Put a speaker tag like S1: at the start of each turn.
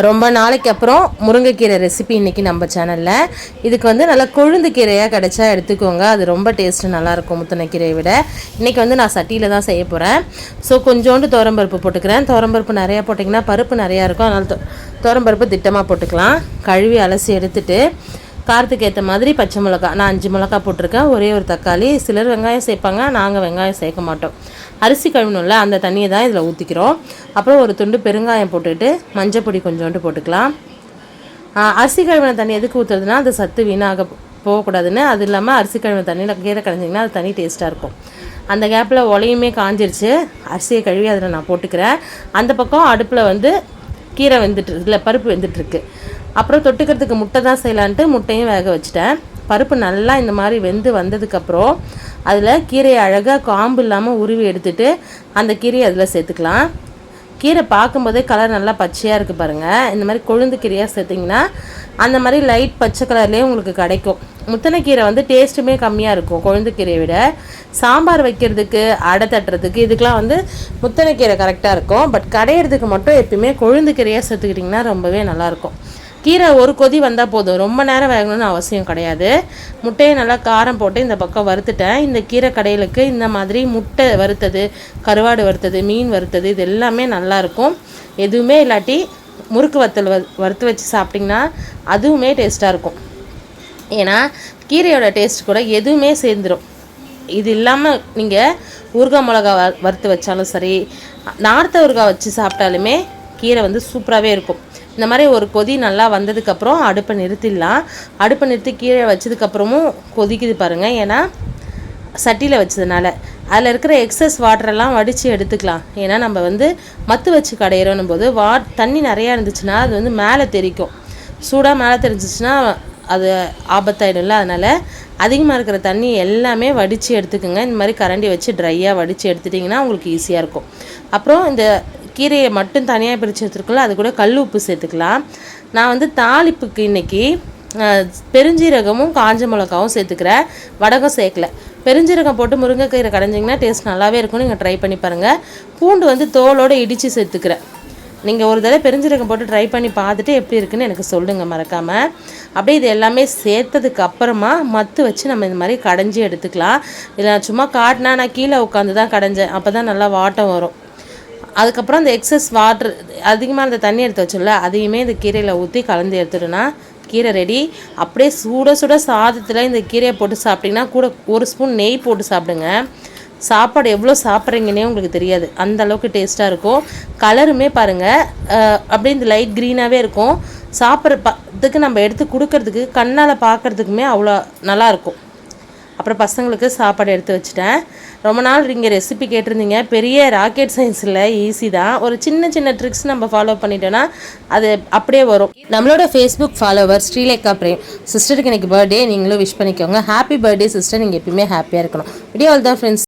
S1: ரொம்ப நாளைக்கு அப்புறம் முருங்கைக்கீரை ரெசிபி இன்றைக்கி நம்ம சேனலில் இதுக்கு வந்து நல்லா கொழுந்து கீரையாக கிடச்சா எடுத்துக்கோங்க. அது ரொம்ப டேஸ்ட்டு நல்லாயிருக்கும் முத்தனைக்கீரையை விட. இன்றைக்கி வந்து நான் சட்டியில் தான் செய்ய போகிறேன் ஸோ கொஞ்சோண்டு தோரம்பருப்பு போட்டுக்கிறேன். தோரம்பருப்பு நிறையா போட்டிங்கன்னா பருப்பு நிறையா இருக்கும். அதனால் தொ- துவரம்பருப்பு திட்டமாக போட்டுக்கலாம். கழுவி அலசி எடுத்துகிட்டு காரத்துக்கு ஏற்ற மாதிரி பச்சை மிளகா. நான் அஞ்சு மிளகா போட்டிருக்கேன். ஒரே ஒரு தக்காளி. சிலர் வெங்காயம் சேர்ப்பாங்க. நாங்கள் வெங்காயம் சேர்க்க மாட்டோம். அரிசி கழுவணும்ல அந்த தண்ணியை தான் இதில் ஊற்றிக்கிறோம் அப்புறம் ஒரு துண்டு பெருங்காயம் போட்டுட்டு மஞ்சள் பொடி கொஞ்சோண்டு போட்டுக்கலாம். அரிசி கழுவின தண்ணி எதுக்கு ஊற்றுறதுனா அது சத்து வீணாக போகக்கூடாதுன்னு. அது இல்லாமல் அரிசி கழுவின தண்ணியில் கீரை கடைஞ்சிங்கன்னா அது தனி டேஸ்ட்டாக இருக்கும். அந்த கேப்பில் உலையுமே காஞ்சிருச்சு. அரிசியை கழுவி அதில் நான் போட்டுக்கிறேன். அந்த பக்கம் அடுப்பில் வந்து கீரை வெந்துட்டு இல்லை பருப்பு வெந்துட்டுருக்கு அப்புறம் தொட்டுக்கிறதுக்கு முட்டை தான் செய்யலான்ட்டு முட்டையும் வேக வச்சுட்டேன். பருப்பு நல்லா இந்த மாதிரி வெந்து வந்ததுக்கப்புறம் அதில் கீரையை அழகாக காம்பு இல்லாமல் உருவி எடுத்துட்டு அந்த கீரையை அதில் சேர்த்துக்கலாம். கீரை பார்க்கும்போதே கலர் நல்லா பச்சையாக இருக்குது பாருங்கள் இந்த மாதிரி கொழுந்து கீரையாக சேர்த்திங்கன்னா அந்த மாதிரி லைட் பச்சை கலர்லேயே உங்களுக்கு கிடைக்கும். முத்தனை கீரை வந்து டேஸ்ட்டுமே கம்மியாக இருக்கும் கொழுந்து கீரையை விட. சாம்பார் வைக்கிறதுக்கு அடை தட்டுறதுக்கு இதுக்கெலாம் வந்து முத்தனை கீரை கரெக்டாக இருக்கும். பட் கடையிறதுக்கு மட்டும் எப்பயுமே கொழுந்து கீரையாக சேர்த்துக்கிட்டிங்கன்னா ரொம்பவே நல்லாயிருக்கும் கீரை ஒரு கொதி வந்தால் போதும். ரொம்ப நேரம் வேகணும்னு அவசியம் கிடையாது. முட்டையை நல்லா காரம் போட்டு இந்த பக்கம் வறுத்துட்டேன். இந்த கீரை கடையிலுக்கு இந்த மாதிரி முட்டை வறுத்தது கருவாடு வறுத்தது மீன் வறுத்தது இது எல்லாமே நல்லாயிருக்கும் எதுவுமே இல்லாட்டி முறுக்கு வத்தல் வறுத்து வச்சு சாப்பிட்டிங்கன்னா அதுவுமே டேஸ்ட்டாக இருக்கும். ஏன்னா கீரையோட டேஸ்ட் கூட எதுவுமே சேர்ந்துடும் இது இல்லாமல் நீங்கள் ஊறுகாய் மிளகா வ வறுத்து வச்சாலும் சரி நார்த்த ஊறுகாய் வச்சு சாப்பிட்டாலுமே கீரை வந்து சூப்பராகவே இருக்கும். இந்த மாதிரி ஒரு கொதி நல்லா வந்ததுக்கப்புறம் அடுப்பை நிறுத்திடலாம். அடுப்பை நிறுத்தி கீழே வச்சதுக்கப்புறமும் கொதிக்குது பாருங்கள் ஏன்னா சட்டியில் வச்சதுனால. அதில் இருக்கிற எக்ஸஸ் வாட்டரெல்லாம் வடித்து எடுத்துக்கலாம். ஏன்னா நம்ம வந்து மத்து வச்சு கடையிறோன்னும் போது வா தண்ணி நிறையா இருந்துச்சுன்னா அது வந்து மேலே தெறிக்கும் சூடாக மேலே தெரிஞ்சிச்சுன்னா அது ஆபத்தாயிடும்ல. அதனால் அதிகமாக இருக்கிற தண்ணி எல்லாமே வடித்து எடுத்துக்கோங்க. இந்த மாதிரி கரண்டி வச்சு ட்ரையாக வடித்து எடுத்துட்டிங்கன்னா உங்களுக்கு ஈஸியாக இருக்கும். அப்புறம் இந்த கீரையை மட்டும் தனியாக பிரித்து எடுத்துருக்கோம்ல அது கூட கல் உப்பு சேர்த்துக்கலாம். நான் வந்து தாளிப்புக்கு இன்னைக்கு பெருஞ்சீரகமும் காஞ்ச மிளகாவும் சேர்த்துக்கிறேன். வடகம் சேர்க்கல. பெருஞ்சீரகம் போட்டு முருங்கைக்கீரை கடைஞ்சிங்கன்னா டேஸ்ட் நல்லாவே இருக்கும் நீங்கள் ட்ரை பண்ணி பாருங்கள் பூண்டு வந்து தோலோடு இடித்து சேர்த்துக்கிறேன். நீங்கள் ஒரு தடவை பெருஞ்சீரகம் போட்டு ட்ரை பண்ணி பார்த்துட்டு எப்படி இருக்குன்னு எனக்கு சொல்லுங்கள் மறக்காமல் அப்படியே இது எல்லாமே சேர்த்ததுக்கு அப்புறமா மத்து வச்சு நம்ம இந்த மாதிரி கடைஞ்சி எடுத்துக்கலாம். இல்லை நான் சும்மா காட்டினா நான் கீழே உட்காந்து தான் கடைஞ்சேன். அப்போ தான் நல்லா வாட்டம் வரும். அதுக்கப்புறம் அந்த எக்ஸஸ் வாட்ரு அதிகமாக அந்த தண்ணி எடுத்து வச்சோம்ல அதையுமே இந்த கீரையில் ஊற்றி கலந்து எடுத்துட்டோன்னா கீரை ரெடி அப்படியே சுட சுட சாதத்தில் இந்த கீரையை போட்டு சாப்பிட்டிங்கன்னா கூட ஒரு ஸ்பூன் நெய் போட்டு சாப்பிடுங்க. சாப்பாடு எவ்வளோ சாப்பிட்றீங்கன்னே உங்களுக்கு தெரியாது. அந்த அளவுக்கு டேஸ்ட்டாக இருக்கும். கலருமே பாருங்கள் அப்படியே இந்த லைட் க்ரீனாகவே இருக்கும். சாப்பிட்ற பத்துக்கு நம்ம எடுத்து கொடுக்கறதுக்கு கண்ணால் பார்க்கறதுக்குமே அவ்வளோ நல்லாயிருக்கும் அப்புறம் பசங்களுக்கு சாப்பாடு எடுத்து வச்சுட்டேன். ரொம்ப நாள் நீங்கள் ரெசிபி கேட்டிருந்தீங்க. பெரிய ராக்கெட் சயின்ஸில் ஈஸி தான். ஒரு சின்ன சின்ன ட்ரிக்ஸ் நம்ம ஃபாலோ பண்ணிட்டோன்னா அது அப்படியே வரும். நம்மளோட ஃபேஸ்புக் ஃபாலோவர் ஸ்ரீலேகா பிரேம் சிஸ்டருக்கு இன்னைக்கு பர்த்டே நீங்களும் விஷ் பண்ணிக்கோங்க. ஹாப்பி பர்த்டே சிஸ்டர் நீங்கள் எப்பயுமே ஹாப்பியாக இருக்கணும். வீடியோ தான் ஃப்ரெண்ட்ஸ்